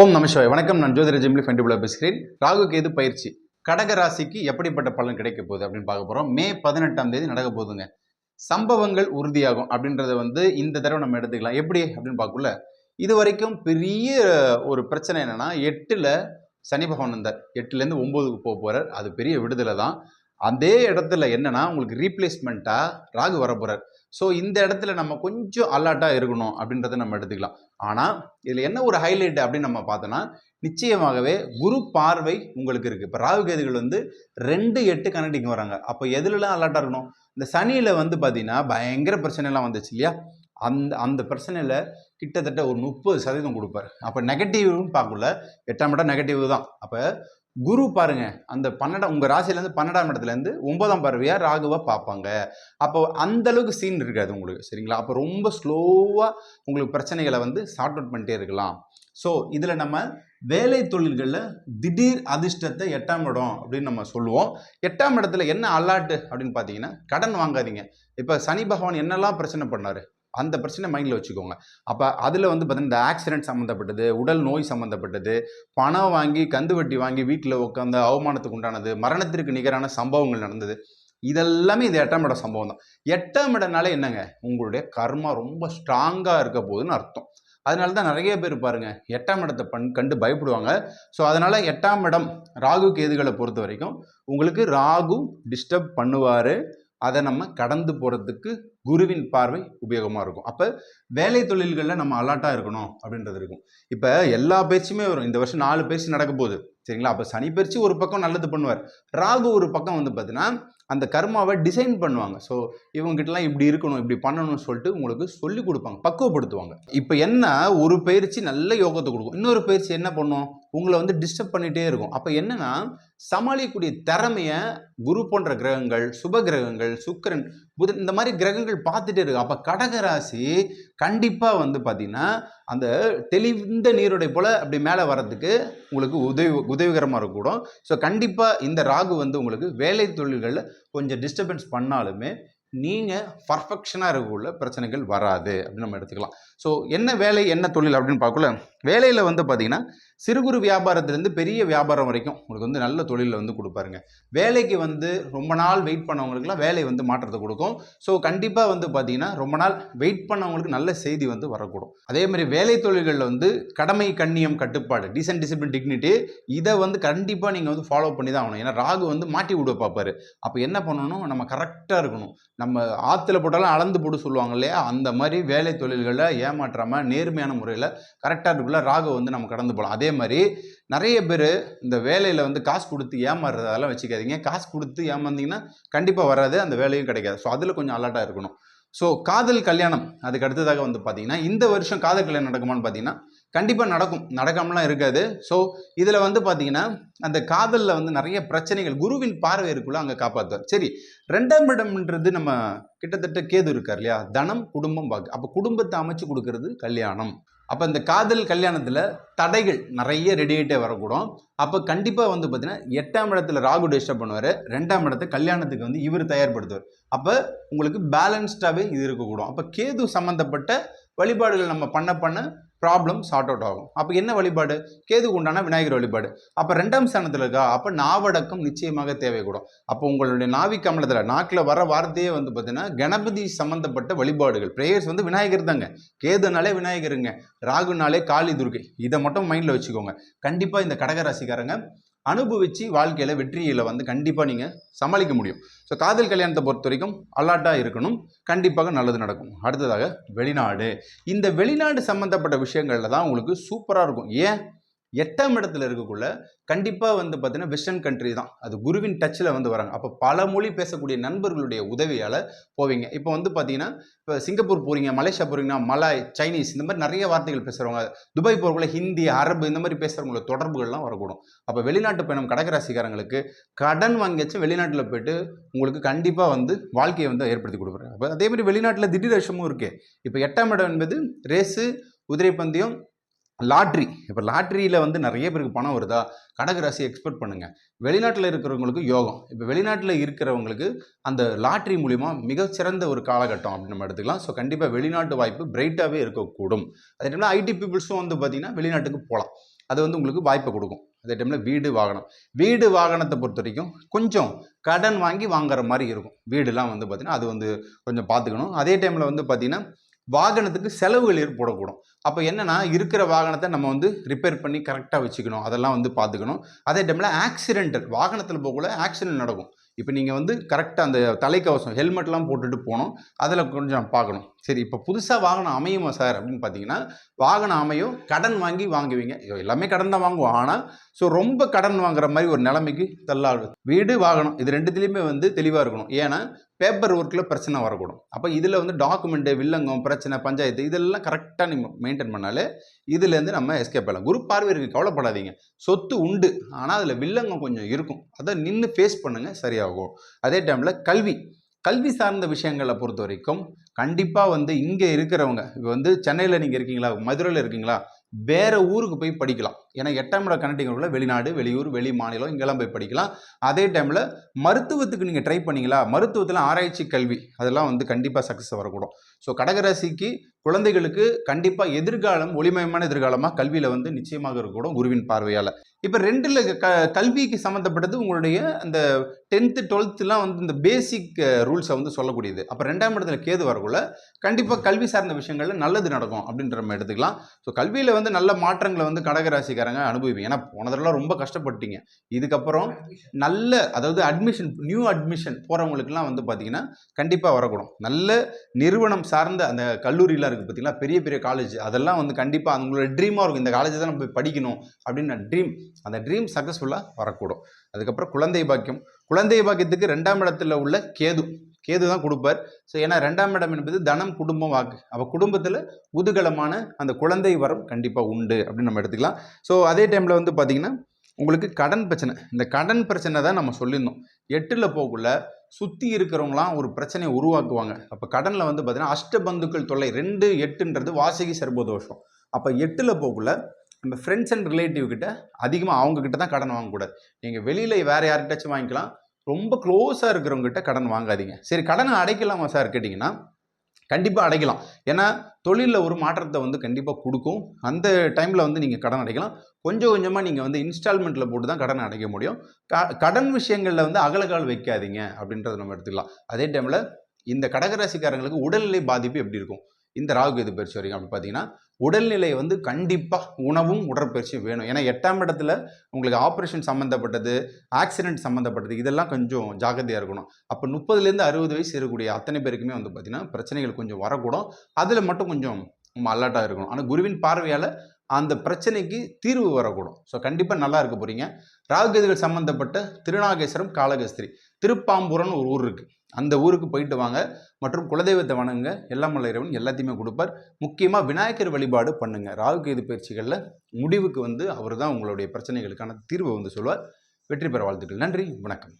ஓம் நமசிவாய் வணக்கம் நான் ஜோதிர ஜிம்லி ஃபெண்டிபுலா பேசுகிறேன். ராகு கேது பயிற்சி? கடக ராசிக்கு எப்படிப்பட்ட பலன் கிடைக்க போகுது அப்படின்னு பார்க்க போகிறோம் மே பதினெட்டாம் தேதி நடக்க போகுதுங்க. சம்பவங்கள் உறுதியாகும் அப்படின்றத வந்து இந்த தடவை நம்ம எடுத்துக்கலாம். எப்படி அப்படின்னு பார்க்கல இது வரைக்கும் பெரிய ஒரு பிரச்சனை என்னென்னா எட்டில் சனி பகவான் இருந்தார் எட்டுலேருந்து ஒம்போதுக்கு போக போகிறார் அது பெரிய விடுதலை தான். அதே இடத்துல என்னென்னா உங்களுக்கு ரீப்ளேஸ்மெண்ட்டாக ராகு வர போகிறார் ஸோ இந்த இடத்துல நம்ம கொஞ்சம் அலர்ட்டாக இருக்கணும் அப்படின்றத நம்ம எடுத்துக்கலாம். ஆனால் இதில் என்ன ஒரு ஹைலைட் அப்படின்னு நம்ம பார்த்தோன்னா நிச்சயமாகவே குரு பார்வை உங்களுக்கு இருக்குது இப்போ ராகு கேதுகள் வந்து ரெண்டு எட்டு கனெக்டிங் வராங்க. அப்போ எதுலலாம் அலர்ட்டாக இருக்கணும்? இந்த சனியில் வந்து பார்த்தீங்கன்னா பயங்கர பிரச்சனைலாம் வந்துச்சு இல்லையா? அந்த அந்த பிரச்சனையில் கிட்டத்தட்ட ஒரு முப்பது சதவீதம் கொடுப்பாரு. அப்போ நெகட்டிவ்னு பார்க்கல எட்டாம் இடம் நெகட்டிவ் தான். அப்போ குரு பாருங்க அந்த பன்னெண்டாம் உங்கள் ராசியிலேருந்து பன்னெண்டாம் இடத்துலேருந்து ஒன்பதாம் பார்வையாக ராகுவை பார்ப்பாங்க. அப்போ அந்த அளவுக்கு சீன் இருக்காது உங்களுக்கு சரிங்களா? அப்போ ரொம்ப ஸ்லோவாக உங்களுக்கு பிரச்சனைகளை வந்து சார்ட் அவுட் பண்ணிட்டே இருக்கலாம். ஸோ இதில் நம்ம வேலை தொழில்களில் திடீர் அதிர்ஷ்டத்தை எட்டாம் இடம் அப்படின்னு நம்ம சொல்லுவோம். எட்டாம் இடத்துல என்ன அலாட்டு அப்படின்னு பார்த்தீங்கன்னா கடன் வாங்காதீங்க. இப்போ சனி பகவான் என்னெல்லாம் பிரச்சனை பண்ணார்? அந்த பிரச்சனை மைண்டில் வச்சுக்கோங்க. அப்போ அதில் வந்து பார்த்தீங்கன்னா இந்த ஆக்சிடென்ட் சம்மந்தப்பட்டது உடல் நோய் சம்மந்தப்பட்டது பணம் வாங்கி கந்து வட்டி வாங்கி வீட்டில் உட்காந்து அவமானத்துக்கு உண்டானது மரணத்திற்கு நிகரான சம்பவங்கள் நடந்தது இதெல்லாமே இது எட்டாம் இட சம்பவம் தான். எட்டாம் இடம்னாலே என்னங்க? உங்களுடைய கர்மா ரொம்ப ஸ்ட்ராங்காக இருக்க போகுதுன்னு அர்த்தம். அதனால தான் நிறைய பேர் பாருங்க எட்டாம் இடத்தை பண் கண்டு பயப்படுவாங்க. ஸோ அதனால் எட்டாம் இடம் ராகு கேதுகளை பொறுத்த வரைக்கும் உங்களுக்கு ராகு டிஸ்டர்ப் பண்ணுவார். அதை நம்ம கடந்து போகிறதுக்கு குருவின் பார்வை உபயோகமாக இருக்கும். அப்போ வேலை தொழில்களில் நம்ம அலர்ட்டாக இருக்கணும் அப்படின்றது இருக்கும். இப்போ எல்லா பயிற்சியுமே வரும். இந்த வருஷம் நாலு பயிற்சி நடக்க போகுது. சரிங்களா? அப்போ சனி பயிற்சி ஒரு பக்கம் நல்லது பண்ணுவார். ராகு ஒரு பக்கம் வந்து பார்த்தீங்கன்னா அந்த கர்மாவை டிசைன் பண்ணுவாங்க. ஸோ இவங்ககிட்டலாம் இப்படி இருக்கணும் இப்படி பண்ணணும்னு சொல்லிட்டு உங்களுக்கு சொல்லி கொடுப்பாங்க. பக்குவப்படுத்துவாங்க. இப்போ என்ன? ஒரு பயிற்சி நல்ல யோகத்தை கொடுக்கும். இன்னொரு பயிற்சி என்ன பண்ணும்? உங்களை வந்து டிஸ்டர்ப் பண்ணிகிட்டே இருக்கும். அப்போ என்னன்னா சமாளிக்கக்கூடிய திறமையை குரு போன்ற கிரகங்கள் சுப கிரகங்கள் சுக்கரன் புதன் இந்த மாதிரி கிரகங்கள் பார்த்துட்டே இருக்கு. அப்போ கடகராசி கண்டிப்பாக வந்து பார்த்தீங்கன்னா அந்த தெளிந்த நீருடை போல் அப்படி மேலே வர்றதுக்கு உங்களுக்கு உதவி உதவிகரமாக இருக்கக்கூடும். ஸோ கண்டிப்பாக இந்த ராகு வந்து உங்களுக்கு வேலை தொழில்களில் கொஞ்சம் டிஸ்டர்பன்ஸ் பண்ணாலுமே நீங்கள் பர்ஃபெக்ஷனாக இருக்கக்குள்ள பிரச்சனைகள் வராது. அப்படின்னு நம்ம எடுத்துக்கலாம். ஸோ என்ன வேலை என்ன தொழில் அப்படின்னு பார்க்கல வேலையில் வந்து பார்த்தீங்கன்னா சிறு குறு வியாபாரத்துலேருந்து பெரிய வியாபாரம் வரைக்கும் உங்களுக்கு வந்து நல்ல தொழிலில் வந்து கொடுப்பாருங்க. வேலைக்கு வந்து ரொம்ப நாள் வெயிட் பண்ணவங்களுக்குலாம் வேலை வந்து மாற்றத்தை கொடுக்கும். ஸோ கண்டிப்பாக வந்து பார்த்தீங்கன்னா ரொம்ப நாள் வெயிட் பண்ணவங்களுக்கு நல்ல செய்தி வந்து வரக்கூடும். அதே மாதிரி வேலை தொழில்களில் வந்து கடமை கண்ணியம் கட்டுப்பாடு டீசன்ட் டிசிப்ளின் டிக்னிட்டி இதை வந்து கண்டிப்பாக நீங்கள் வந்து ஃபாலோ பண்ணி தான் ஆகணும். ஏன்னா ராகு வந்து மாட்டி விட பார்ப்பாரு. அப்போ என்ன பண்ணணும்? நம்ம கரெக்டாக இருக்கணும். நம்ம ஆற்றுல போட்டாலும் அளந்து போட்டு சொல்லுவாங்க இல்லையா? அந்த மாதிரி வேலை தொழில்களில் ஏமாற்றாமல் நேர்மையான முறையில் கரெக்டாக இருக்குள்ள ராகு வந்து நம்ம கடந்து போகலாம் அதே அதே மாதிரி நிறைய பேர் இந்த வேலையில் வந்து காசு கொடுத்து ஏமாறுறதெல்லாம் வச்சுக்காதீங்க. காசு கொடுத்து ஏமாந்தீங்கன்னா கண்டிப்பாக வராது அந்த வேலையும் கிடைக்காது. ஸோ அதில் கொஞ்சம் அலர்ட்டாக இருக்கணும். ஸோ காதல் கல்யாணம் அதுக்கு அடுத்ததாக வந்து பார்த்தீங்கன்னா இந்த வருஷம் காதல் கல்யாணம் நடக்குமான்னு பார்த்தீங்கன்னா கண்டிப்பாக நடக்கும். நடக்காமலாம் இருக்காது. ஸோ இதில் வந்து பார்த்தீங்கன்னா அந்த காதலில் வந்து நிறைய பிரச்சனைகள் குருவின் பார்வை இருக்குள்ள அங்கே காப்பாற்றுவார் சரி ரெண்டாம் இடம்ன்றது நம்ம கிட்டத்தட்ட கேது இருக்கார் இல்லையா? தனம் குடும்பம் பார்க்க அப்போ குடும்பத்தை அமைச்சு கொடுக்கறது கல்யாணம். அப்போ இந்த காதல் கல்யாணத்தில் தடைகள் நிறைய ரெடி ஆகிட்டே வரக்கூடும். அப்போ கண்டிப்பாக வந்து பார்த்தீங்கன்னா எட்டாம் இடத்துல ராகு டிஸ்டர்ப் பண்ணுவார். ரெண்டாம் இடத்த கல்யாணத்துக்கு வந்து இவர் தயார்படுத்துவார். அப்போ உங்களுக்கு பேலன்ஸ்டாகவே இது இருக்கக்கூடும். அப்போ கேது சம்மந்தப்பட்ட வழிபாடுகள் நம்ம பண்ண பண்ண ப்ராப்ளம் சார்ட் அவுட் ஆகும். அப்போ என்ன வழிபாடு? கேதுக்கு உண்டான விநாயகர் வழிபாடு. அப்போ ரெண்டாம் ஸ்தானத்தில் இருக்கா? அப்போ நாவடக்கம் நிச்சயமாக தேவைக்கூடும் அப்போ உங்களுடைய நாவி கமலத்தில் நாக்கில் வர வார்த்தையே வந்து பார்த்தீங்கன்னா கணபதி சம்மந்தப்பட்ட வழிபாடுகள். ப்ரேயர்ஸ் வந்து விநாயகர் தாங்க. கேதுனாலே விநாயகருங்க. ராகுனாலே காளி துர்கை. இதை மட்டும் மைண்டில் வச்சுக்கோங்க. கண்டிப்பாக இந்த கடகராசிக்காரங்க அனுபவித்து வாழ்க்கையில் வெற்றியில் வந்து கண்டிப்பாக நீங்கள் சமாளிக்க முடியும். ஸோ காதல் கல்யாணத்தை பொறுத்த வரைக்கும் அலாட்டாக இருக்கணும். கண்டிப்பாக நல்லது நடக்கும். அடுத்ததாக வெளிநாடு. இந்த வெளிநாடு சம்மந்தப்பட்ட விஷயங்களில் தான் உங்களுக்கு சூப்பராக இருக்கும். ஏன்? எட்டாம் இடத்துல இருக்கக்குள்ள கண்டிப்பாக வந்து பார்த்தீங்கன்னா வெஸ்டர்ன் கண்ட்ரி தான். அது குருவின் டச்சில் வந்து வராங்க. அப்போ பல மொழி பேசக்கூடிய நண்பர்களுடைய உதவியால் போவீங்க. இப்போ வந்து பார்த்தீங்கன்னா இப்போ சிங்கப்பூர் போகிறீங்க மலேசியா போகிறீங்கன்னா மலாய் சைனீஸ் இந்த மாதிரி நிறைய வார்த்தைகள் பேசுகிறவங்க துபாய் போகிறவங்கள ஹிந்தி அரபு இந்த மாதிரி பேசுகிறவங்களோட தொடர்புகள்லாம் வரக்கூடும். அப்போ வெளிநாட்டு பயணம் கடகராசிக்காரங்களுக்கு கடன் வாங்கியாச்சும் வெளிநாட்டில் போயிட்டு உங்களுக்கு கண்டிப்பாக வந்து வாழ்க்கையை வந்து ஏற்படுத்தி கொடுக்குறாங்க அப்போ அதே மாதிரி வெளிநாட்டில் திடீர் விஷயமும் இருக்குது இப்போ எட்டாம் இடம் என்பது ரேஸு குதிரை பந்தயம் லாட்ரி. இப்போ லாட்ரியில் வந்து நிறைய பேருக்கு பணம் வருதா? கடகராசி எக்ஸ்பெக்ட் பண்ணுங்க. வெளிநாட்டில் இருக்கிறவங்களுக்கு யோகம். இப்போ வெளிநாட்டில் இருக்கிறவங்களுக்கு அந்த லாட்ரி மூலிமா மிகச்சிறந்த ஒரு காலகட்டம் அப்படின்னு நம்ம எடுத்துக்கலாம். ஸோ கண்டிப்பாக வெளிநாட்டு வாய்ப்பு பிரைட்டாகவே இருக்கக்கூடும். அதே டைமில் ஐடி பீப்புள்ஸும் வந்து பார்த்தீங்கன்னா வெளிநாட்டுக்கு போகலாம் அது வந்து உங்களுக்கு வாய்ப்பை கொடுக்கும். அதே டைமில் வீடு வாகனம். வீடு வாகனத்தை பொறுத்த வரைக்கும் கொஞ்சம் கடன் வாங்கி வாங்குற மாதிரி இருக்கும். வீடுலாம் வந்து பார்த்திங்கன்னா அது வந்து கொஞ்சம் பார்த்துக்கணும் அதே டைமில் வந்து பார்த்திங்கன்னா வாகனத்துக்கு செலவுகள் ஏற்படக்கூடும் அப்போ என்னென்னா இருக்கிற வாகனத்தை நம்ம வந்து ரிப்பேர் பண்ணி கரெக்டாக வச்சுக்கணும். அதெல்லாம் வந்து பார்த்துக்கணும். அதே டைமில் ஆக்சிடென்டல் வாகனத்தில் போகக்குள்ள ஆக்சிடென்ட் நடக்கும். இப்போ நீங்கள் வந்து கரெக்டாக அந்த தலைக்கவசம் ஹெல்மெட்லாம் போட்டுட்டு போகணும். அதில் கொஞ்சம் பார்க்கணும். சரி இப்போ புதுசாக வாகனம் அமையுமா சார் அப்படின்னு பார்த்தீங்கன்னா வாகனம் அமையும் கடன் வாங்கி வாங்குவீங்க. எல்லாமே கடன் தான் வாங்குவோம். ஆனால் ஸோ ரொம்ப கடன் வாங்குற மாதிரி ஒரு நிலைமைக்கு தள்ளாடு. வீடு வாகனம் இது ரெண்டுத்துலேயுமே வந்து தெளிவாக இருக்கணும். ஏன்னா பேப்பர் ஒர்க்கில் பிரச்சனை வரக்கூடும். அப்போ இதில் வந்து டாக்குமெண்ட்டு வில்லங்கம் பிரச்சனை பஞ்சாயத்து இதெல்லாம் கரெக்டாக நீங்கள் மெயின்டைன் பண்ணாலே இதுலேருந்து நம்ம எஸ்கேப் பண்ணலாம் குரு பார்வை கவலைப்படாதீங்க. சொத்து உண்டு. ஆனால் அதில் வில்லங்கம் கொஞ்சம் இருக்கும். அதை நின்று ஃபேஸ் பண்ணுங்கள் சரியாகும். அதே டைமில் கல்வி. கல்வி சார்ந்த விஷயங்களை பொறுத்த வரைக்கும் கண்டிப்பாக வந்து இங்கே இருக்கிறவங்க இப்போ வந்து சென்னையில் நீங்கள் இருக்கீங்களா மதுரையில் இருக்கீங்களா வேறு ஊருக்கு போய் படிக்கலாம். ஏன்னா எட்டாம் இட கனெக்டிங்குள்ள வெளிநாடு வெளியூர் வெளி மாநிலம் இங்கெல்லாம் போய் படிக்கலாம். அதே டைமில் மருத்துவத்துக்கு நீங்கள் ட்ரை பண்ணீங்களா மருத்துவத்தில் ஆராய்ச்சி கல்வி அதெல்லாம் வந்து கண்டிப்பாக சக்ஸஸ் வரக்கூடும். ஸோ கடகராசிக்கு குழந்தைகளுக்கு கண்டிப்பாக எதிர்காலம் ஒளிமயமான எதிர்காலமாக கல்வியில் வந்து நிச்சயமாக இருக்கக்கூடும் குருவின் பார்வையால். இப்போ ரெண்டில் க கல்விக்கு சம்மந்தப்பட்டது உங்களுடைய அந்த டென்த்து டுவெல்த்துலாம் வந்து இந்த பேசிக் ரூல்ஸை வந்து சொல்லக்கூடியது. அப்போ ரெண்டாம் இடத்துல கேது வரக்குள்ள கண்டிப்பாக கல்வி சார்ந்த விஷயங்களில் நல்லது நடக்கும் அப்படின்ற நம்ம எடுத்துக்கலாம். ஸோ கல்வியில் வந்து நல்ல மாற்றங்களை வந்து கடகராசிக்காரங்க அனுபவிப்பீங்க. ஏன்னா போன தடவை ரொம்ப கஷ்டப்பட்டீங்க இதுக்கப்புறம் நல்ல அதாவது அட்மிஷன் நியூ அட்மிஷன் போகிறவங்களுக்குலாம் வந்து பார்த்தீங்கன்னா கண்டிப்பாக வரக்கூடும். நல்ல நிறுவனம் சார்ந்த அந்த கல்லூரியெலாம் இருக்குது பார்த்தீங்களா பெரிய பெரிய காலேஜ் அதெல்லாம் வந்து கண்டிப்பாக அவங்களோட ட்ரீமாக இருக்கும். இந்த காலேஜ் தான் நம்ம போய் படிக்கணும் அப்படின்னு ட்ரீம் அந்த ட்ரீம் சக்ஸஸ்ஃபுல்லாக வரக்கூடும். அதுக்கப்புறம் குழந்தை பாக்கியம். குழந்தை பாக்கியத்துக்கு ரெண்டாம் இடத்துல உள்ள கேது. கேது தான் கொடுப்பார். ஸோ ஏன்னா ரெண்டாம் இடம் என்பது தனம் குடும்பம் வாக்கு. அப்போ குடும்பத்தில் உதுகலமான அந்த குழந்தை வரம் கண்டிப்பாக உண்டு அப்படின்னு நம்ம எடுத்துக்கலாம். ஸோ அதே டைமில் வந்து பார்த்திங்கன்னா உங்களுக்கு கடன் பிரச்சனை. இந்த கடன் பிரச்சனை தான் நம்ம சொல்லியிருந்தோம். எட்டில் போகக்குள்ள சுற்றி இருக்கிறவங்களாம் ஒரு பிரச்சனையை உருவாக்குவாங்க. அப்போ கடனில் வந்து பார்த்திங்கன்னா அஷ்டபந்துக்கள் தொல்லை ரெண்டு எட்டுன்றது வாசகி சர்பதோஷம் அப்போ எட்டில் போகக்குள்ள நம்ம ஃப்ரெண்ட்ஸ் அண்ட் ரிலேட்டிவ் கிட்ட அதிகமாக அவங்கக்கிட்ட தான் கடன் வாங்கக்கூடாது. நீங்கள் வெளியில் வேறு யார்கிட்டச்சும் வாங்கிக்கலாம். ரொம்ப க்ளோஸாக இருக்கிறவங்க கிட்ட கடன் வாங்காதீங்க. சரி கடனை அடைக்கலாமா சார் கேட்டிங்கன்னா கண்டிப்பாக அடைக்கலாம். ஏன்னா தொழிலில் ஒரு மாற்றத்தை வந்து கண்டிப்பாக கொடுக்கும். அந்த டைமில் வந்து நீங்கள் கடன் அடைக்கலாம். கொஞ்சம் கொஞ்சமாக நீங்கள் வந்து இன்ஸ்டால்மெண்ட்டில் போட்டு தான் கடன் அடைக்க முடியும். க கடன் விஷயங்களில் வந்து அகலகால் வைக்காதீங்க அப்படின்றத நம்ம எடுத்துக்கலாம். அதே டைமில் இந்த கடகராசிக்காரங்களுக்கு உடல்நிலை பாதிப்பு எப்படி இருக்கும்? இந்த ராகு எது பயிற்சி வரைக்கும் அப்படி பார்த்தீங்கன்னா உடல்நிலை வந்து கண்டிப்பாக உணவும் உடற்பயிற்சியும் வேணும். ஏன்னா எட்டாம் இடத்துல உங்களுக்கு ஆப்ரேஷன் சம்மந்தப்பட்டது ஆக்சிடென்ட் சம்மந்தப்பட்டது இதெல்லாம் கொஞ்சம் ஜாக்கிரதையாக இருக்கணும். அப்போ முப்பதுலேருந்து அறுபது வயசு இருக்கக்கூடிய அத்தனை பேருக்குமே வந்து பார்த்திங்கன்னா பிரச்சனைகள் கொஞ்சம் வரக்கூடும். அதில் மட்டும் கொஞ்சம் நம்ம அலர்ட்டாக இருக்கணும். ஆனால் குருவின் பார்வையால் அந்த பிரச்சனைக்கு தீர்வு வரக்கூடும். ஸோ கண்டிப்பாக நல்லா இருக்க போகிறீங்க ராகுகதிகள் சம்மந்தப்பட்ட திருநாகேஸ்வரம் காலகஸ்திரி திருப்பாம்பூரன் ஒரு ஊர் இருக்குது அந்த ஊருக்கு போயிட்டு வாங்க. மற்றும் குலதெய்வத்தை வணங்குங்க எல்லாம் வல்ல இறைவன் எல்லாத்தையுமே கொடுப்பார். முக்கியமாக விநாயகர் வழிபாடு பண்ணுங்கள் ராகுகேது பயிற்சிகளில் முடிவுக்கு வந்து அவர் தான் உங்களுடைய பிரச்சனைகளுக்கான தீர்வை வந்து சொல்வார். வெற்றி பெற வாழ்த்துக்கள். நன்றி. வணக்கம்.